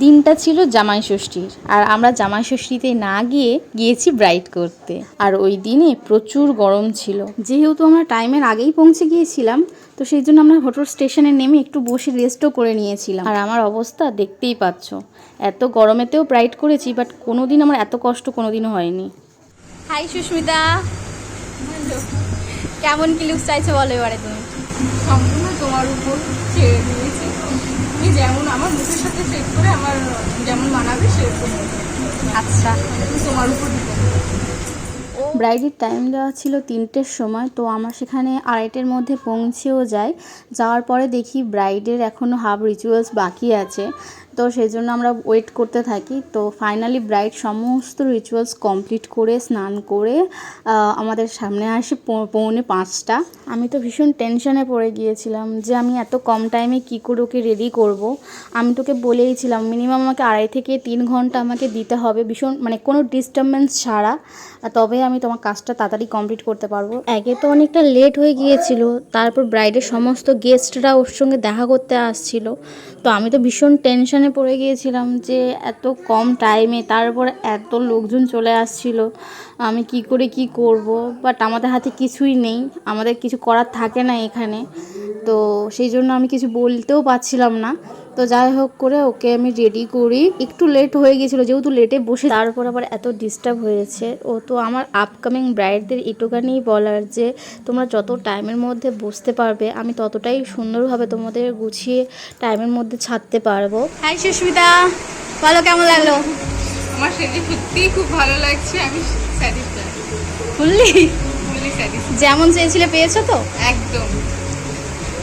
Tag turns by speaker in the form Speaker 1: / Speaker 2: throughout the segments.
Speaker 1: দিনটা ছিল জামাই ষষ্ঠীর। আর আমরা জামাই ষষ্ঠীতে না গিয়ে গিয়েছি ব্রাইড করতে। আর ওই দিনে প্রচুর গরম ছিল। যেহেতু আমরা টাইমের আগেই পৌঁছে গিয়েছিলাম তো সেই জন্য আমরা হোটেল স্টেশনে নেমে একটু বসে রেস্টও করে নিয়েছিলাম। আর আমার অবস্থা দেখতেই পাচ্ছ। এত গরমেতেও ব্রাইড করেছি বাট কোনো দিন আমার এত কষ্ট কোনো দিনও হয়নি। হাই সুস্মিতা। কেমন কি লুক চাইছো বলো এবারে তুমি?
Speaker 2: সম্পূর্ণ তোমার উপর ছেড়ে দিয়েছি তুমি যেমন আমার মুখের সাথে সেট করে আমার যেমন মানাবে সেরকম
Speaker 1: আচ্ছা ব্রাইডের টাইম দেওয়া ছিল তিনটের সময়, তো আমার সেখানে আড়াইটের মধ্যে পৌঁছেও যায়। যাওয়ার পরে দেখি ব্রাইডের এখনও হাফ রিচুয়ালস বাকি আছে। তো সেই জন্য আমরা ওয়েট করতে থাকি। তো ফাইনালি ব্রাইড সমস্ত রিচুয়ালস কমপ্লিট করে, স্নান করে আমাদের সামনে আসে পৌনে পাঁচটা। আমি তো ভীষণ টেনশনে পড়ে গিয়েছিলাম যে আমি এত কম টাইমে কী করে ওকে রেডি করব। আমি তোকে বলেইছিলাম মিনিমাম আমাকে আড়াই থেকে তিন ঘণ্টা আমাকে দিতে হবে। ভীষণ মানে কোনো ডিস্টারবেন্স ছাড়া তবে আমি তোমার কাজটা তাড়াতাড়ি কমপ্লিট করতে পারব। একে তো অনেকটা লেট হয়ে গিয়েছিল, তারপর ব্রাইডের সমস্ত গেস্টরা ওর সঙ্গে দেখা করতে আসছিল। তো আমি তো ভীষণ টেনশনে পড়ে গিয়েছিলাম যে এত কম টাইমে তারপর এত লোকজন চলে আসছিল, আমি কি করে কি করব? বাট আমাদের হাতে কিছুই নেই, আমাদের কিছু করার থাকে না এখানে। তো সেই জন্য আমি কিছু বলতেও পারছিলাম না। তো যাই হোক করে ওকে আমি রেডি করি। একটু লেট হয়ে গেছিল যেহেতু লেটে বসে তারপর আবার এত ডিস্টার্ব হয়েছে। ও তো আমার আপকামিং ব্রাইডদের এটুখানি বলার যে তোমরা যত টাইমের মধ্যে বসতে পারবে আমি ততটাই সুন্দরভাবে তোমাদের গুছিয়ে টাইমের মধ্যে ছাড়তে পারব। হাই সুস্মিতা বলো কেমন লাগল?
Speaker 2: আমার সেটি সত্যিই খুব ভালো লাগছে আমি স্যাটিসফাই
Speaker 1: ফুললি? যেমন চেয়েছিলে পেয়েছ তো?
Speaker 2: একদম।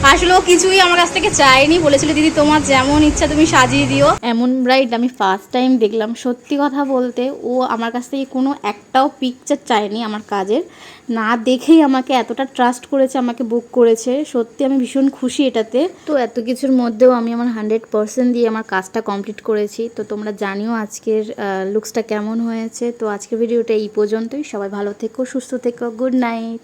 Speaker 1: আসলে ও কিছুই আমার কাছ থেকে চায়নি। বলেছিল, দিদি, তোমার যেমন ইচ্ছা তুমি সাজিয়ে দিও। এমন ব্রাইড আমি ফার্স্ট টাইম দেখলাম। সত্যি কথা বলতে, ও আমার কাছ থেকে কোনো একটাও পিকচার চায়নি আমার কাজের। না দেখেই আমাকে এতটা ট্রাস্ট করেছে, আমাকে বুক করেছে। সত্যি আমি ভীষণ খুশি এটাতে। তো এত কিছুর মধ্যেও আমি আমার হান্ড্রেড পার্সেন্ট দিয়ে আমার কাজটা কমপ্লিট করেছি। তো তোমরা জানিও আজকের লুকসটা কেমন হয়েছে। তো আজকের ভিডিওটা এই পর্যন্তই। সবাই ভালো থেকো, সুস্থ থেকো গুড নাইট